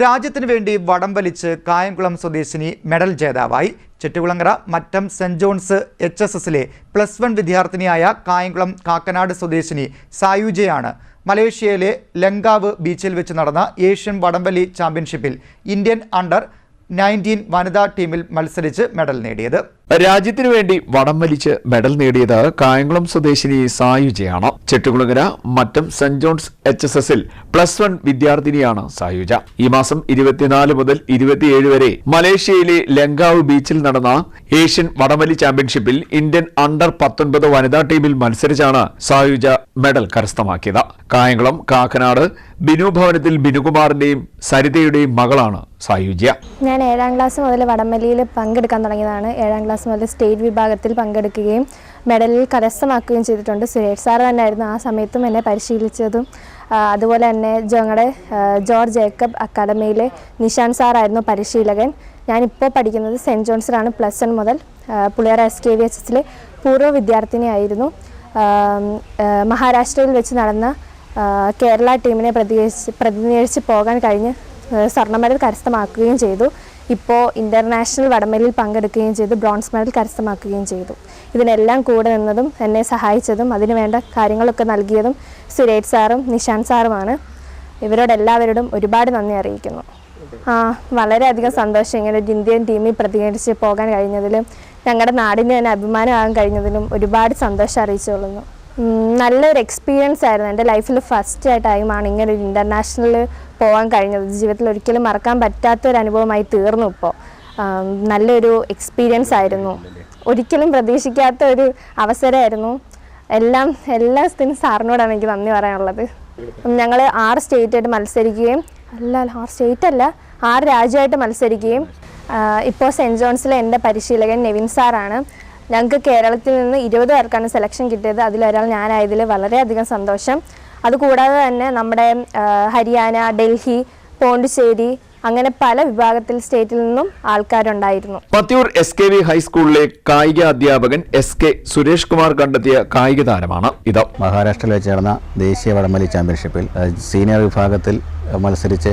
രാജ്യത്തിനു വേണ്ടി വടം വലിച്ച് കായംകുളം സ്വദേശിനി medal ജേതാവായി. Chettikulangara Mattam saint John's H S എസിലെ പ്ലസ് വൺ വിദ്യാർത്ഥിനിയായ കായംകുളം കാക്കനാട് സ്വദേശിനി സായുജയാണ്. മലേഷ്യയിലെ ലങ്കാവ് ബീച്ചിൽ വെച്ച് നടന്ന ഏഷ്യൻ വടംവലി ചാമ്പ്യൻഷിപ്പിൽ ഇന്ത്യൻ അണ്ടർ നയന്റീൻ വനിതാ ടീമിൽ മത്സരിച്ച് മെഡൽ നേടിയത്. രാജ്യത്തിനു വേണ്ടി വടം വലിച്ച് മെഡൽ നേടിയത് കായംകുളം സ്വദേശിനി സായുജയാണ് Chettikulangara Mattam saint John's H S എസിൽ പ്ലസ് വൺ വിദ്യാർത്ഥിനിയാണ് സായുജ. ഈ മാസം ഇരുപത്തിനാല് മുതൽ ഇരുപത്തിയേഴ് വരെ മലേഷ്യയിലെ ലങ്കാവ് ബീച്ചിൽ നടന്ന ഏഷ്യൻ വടംവലി ചാമ്പ്യൻഷിപ്പിൽ ഇന്ത്യൻ അണ്ടർ പത്തൊൻപത് വനിതാ ടീമിൽ മത്സരിച്ചാണ് സായുജ മെഡൽ കരസ്ഥമാക്കിയത്. കായംകുളം കാക്കനാട് ബിനു ഭവനത്തിൽ ബിനുകുമാറിന്റെയും സരിതയുടെയും മകളാണ് സായുജ്യ ഞാൻ ഏഴാം ക്ലാസ് മുതൽ വടംവലിയിൽ പങ്കെടുക്കാൻ തുടങ്ങിയതാണ്. ഏഴാം ക്ലാസ് മുതൽ സ്റ്റേറ്റ് വിഭാഗത്തിൽ പങ്കെടുക്കുകയും മെഡലിൽ കരസ്ഥമാക്കുകയും ചെയ്തിട്ടുണ്ട്. സുരേഷ് സാർ തന്നെയായിരുന്നു ആ സമയത്തും എന്നെ പരിശീലിച്ചതും. അതുപോലെ തന്നെ ഞങ്ങളുടെ ജോർജ് ജേക്കബ് അക്കാദമിയിലെ നിഷാൻ സാറായിരുന്നു പരിശീലകൻ. ഞാനിപ്പോൾ പഠിക്കുന്നത് സെന്റ് ജോൺസിലാണ് പ്ലസ് വൺ മുതൽ Puliyara S K V H എസിലെ പൂർവ വിദ്യാർത്ഥിനിയായിരുന്നു മഹാരാഷ്ട്രയിൽ വെച്ച് നടന്ന കേരള ടീമിനെ പ്രതികരിച്ച് പ്രതിനിധീകരിച്ച് പോകാൻ കഴിഞ്ഞ് സ്വർണമെഡൽ കരസ്ഥമാക്കുകയും ചെയ്തു. ഇപ്പോൾ ഇന്റർനാഷണൽ വടംവലിയിൽ പങ്കെടുക്കുകയും ചെയ്തു ബ്രോൺസ് മെഡൽ കരസ്ഥമാക്കുകയും ചെയ്തു. ഇതിനെല്ലാം കൂടെ നിന്നതും എന്നെ സഹായിച്ചതും അതിനുവേണ്ട കാര്യങ്ങളൊക്കെ നൽകിയതും സുരേഷ് സാറും നിഷാൻ സാറുമാണ്. ഇവരോടെല്ലാവരോടും ഒരുപാട് നന്ദി അറിയിക്കുന്നു. ആ വളരെയധികം സന്തോഷം ഇങ്ങനെ ഒരു ഇന്ത്യൻ ടീമിൽ പ്രതികരിച്ച് പോകാൻ കഴിഞ്ഞതിലും ഞങ്ങളുടെ നാടിന് തന്നെ അഭിമാനമാകാൻ കഴിഞ്ഞതിലും ഒരുപാട് സന്തോഷം അറിയിച്ചുകൊള്ളുന്നു. നല്ലൊരു എക്സ്പീരിയൻസ് ആയിരുന്നു. എന്റെ ലൈഫിൽ ഫസ്റ്റ് ടൈമാണ് ഇങ്ങനെ ഒരു ഇന്റർനാഷണൽ പോകാൻ കഴിഞ്ഞത്. ജീവിതത്തിൽ ഒരിക്കലും മറക്കാൻ പറ്റാത്തൊരു അനുഭവമായി തീർന്നു ഇപ്പോൾ നല്ലൊരു എക്സ്പീരിയൻസ് ആയിരുന്നു. ഒരിക്കലും പ്രതീക്ഷിക്കാത്ത ഒരു അവസരമായിരുന്നു. എല്ലാം എല്ലാ സ്ഥിതിയും സാറിനോടാണ് എനിക്ക് നന്ദി പറയാനുള്ളത്. ഞങ്ങൾ ആറ് സ്റ്റേറ്റായിട്ട് മത്സരിക്കുകയും അല്ല, ആറ് സ്റ്റേറ്റ് അല്ല ആറ് രാജ്യമായിട്ട് മത്സരിക്കുകയും ഇപ്പോൾ സെന്റ് ജോൺസിലെ എന്റെ പരിശീലകൻ നെവിൻ സാറാണ്. ഞങ്ങൾക്ക് കേരളത്തിൽ നിന്ന് ഇരുപത് പേർക്കാണ് സെലക്ഷൻ കിട്ടിയത്. അതിലൊരാൾ ഞാനായതിൽ വളരെയധികം സന്തോഷം. അതുകൂടാതെ തന്നെ നമ്മുടെ ഹരിയാന ഡൽഹി പോണ്ടിച്ചേരി അങ്ങനെ പല വിഭാഗത്തിൽ സ്റ്റേറ്റിൽ നിന്നും ആൾക്കാരുണ്ടായിരുന്നു. പത്തിയൂർ എസ് കെ വി ഹൈസ്കൂളിലെ കായിക അധ്യാപകൻ എസ് കെ സുരേഷ് കുമാർ കണ്ടെത്തിയ കായിക താരമാണ് ഇത്. മഹാരാഷ്ട്രയിൽ വെച്ച് നടന്ന ദേശീയ വടംവലി ചാമ്പ്യൻഷിപ്പിൽ സീനിയർ വിഭാഗത്തിൽ മത്സരിച്ച്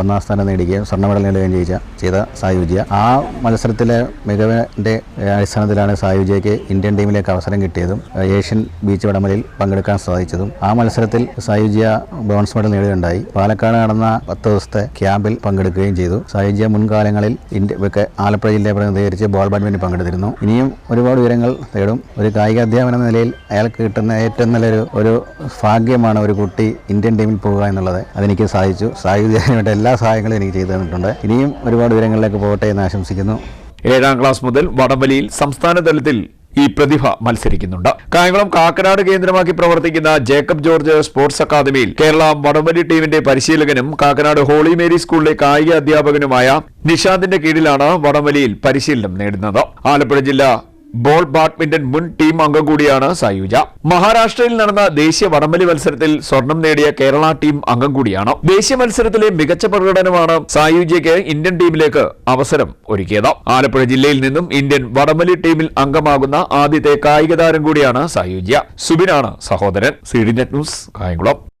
ഒന്നാം സ്ഥാനം നേടുകയും സ്വർണ മെഡൽ നേടുകയും ചെയ്ത ചെയ്ത സായുജ്യ ആ മത്സരത്തിലെ മികവിന്റെ അടിസ്ഥാനത്തിലാണ് സായുജ്യയ്ക്ക് ഇന്ത്യൻ ടീമിലേക്ക് അവസരം കിട്ടിയതും ഏഷ്യൻ ബീച്ച് വടമലിൽ പങ്കെടുക്കാൻ സാധിച്ചതും. ആ മത്സരത്തിൽ സായുജ്യ ബ്രോൺസ് മെഡൽ നേടുകയുണ്ടായി. പാലക്കാട് നടന്ന പത്ത് ദിവസത്തെ ക്യാമ്പിൽ പങ്കെടുക്കുകയും ചെയ്തു. സായുജ്യ മുൻകാലങ്ങളിൽ ഇന്ത്യ ആലപ്പുഴ ജില്ലയെ പ്രതിനിധീകരിച്ച് ബോൾ ബാഡ്മിന്റൺ പങ്കെടുത്തിരുന്നു. ഇനിയും ഒരുപാട് വിവരങ്ങൾ നേടും ഒരു കായിക അധ്യാപനം നിലയിൽ അയാൾക്ക് കിട്ടുന്ന ഏറ്റവും നല്ലൊരു ഒരു ഭാഗ്യമാണ് ഒരു കുട്ടി ഇന്ത്യൻ ടീമിൽ പോകുക എന്നുള്ളത്. അതെനിക്ക് സാധിച്ചു. സായുധ്യത്തിന് വേണ്ട എല്ലാ സഹായങ്ങളും എനിക്ക് ചെയ്തു തന്നിട്ടുണ്ട്. ഇനിയും ഒരുപാട് ഉയരങ്ങളിലേക്ക് പോകട്ടെ എന്ന് ആശംസിക്കുന്നു. ഏഴാം ക്ലാസ് മുതൽ വടംവലിയിൽ സംസ്ഥാന തലത്തിൽ ഈ പ്രതിഭ മത്സരിക്കുന്നുണ്ട്. കായംകുളം കാക്കനാട് കേന്ദ്രമാക്കി പ്രവർത്തിക്കുന്ന ജേക്കബ് ജോർജ് സ്പോർട്സ് അക്കാദമിയിൽ കേരള വടംവലി ടീമിന്റെ പരിശീലകനും കാക്കനാട് ഹോളി മേരി സ്കൂളിലെ കായിക അധ്യാപകനുമായ നിഷാന്തിന്റെ കീഴിലാണ് വടംവലിയിൽ പരിശീലനം നേടുന്നത്. ആലപ്പുഴ ജില്ല ബോൾ ബാഡ്മിന്റൺ മുൻ ടീം അംഗം കൂടിയാണ് സായുജ. മഹാരാഷ്ട്രയിൽ നടന്ന ദേശീയ വടംവലി മത്സരത്തിൽ സ്വർണം നേടിയ കേരള ടീം അംഗം കൂടിയാണ്. ദേശീയ മത്സരത്തിലെ മികച്ച പ്രകടനമാണ് സായുജയ്ക്ക് ഇന്ത്യൻ ടീമിലേക്ക് അവസരം ഒരുക്കിയത്. ആലപ്പുഴ ജില്ലയിൽ നിന്നും ഇന്ത്യൻ വടംവലി ടീമിൽ അംഗമാകുന്ന ആദ്യത്തെ കായിക താരം കൂടിയാണ് സായുജ്യ സുബിനാണ് സഹോദരൻ. CD net news Kayamkulam.